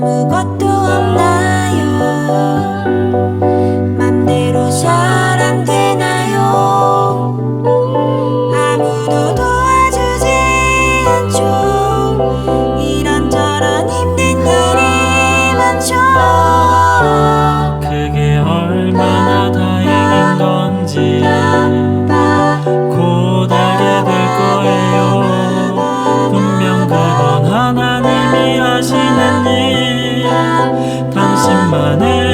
아무것도 없나요? 맘대로 잘 안 되나요? 아무도 도와주지 않죠. 이런저런 힘든 일이 많죠. 그게 얼마나 다행인 건지. 당신만의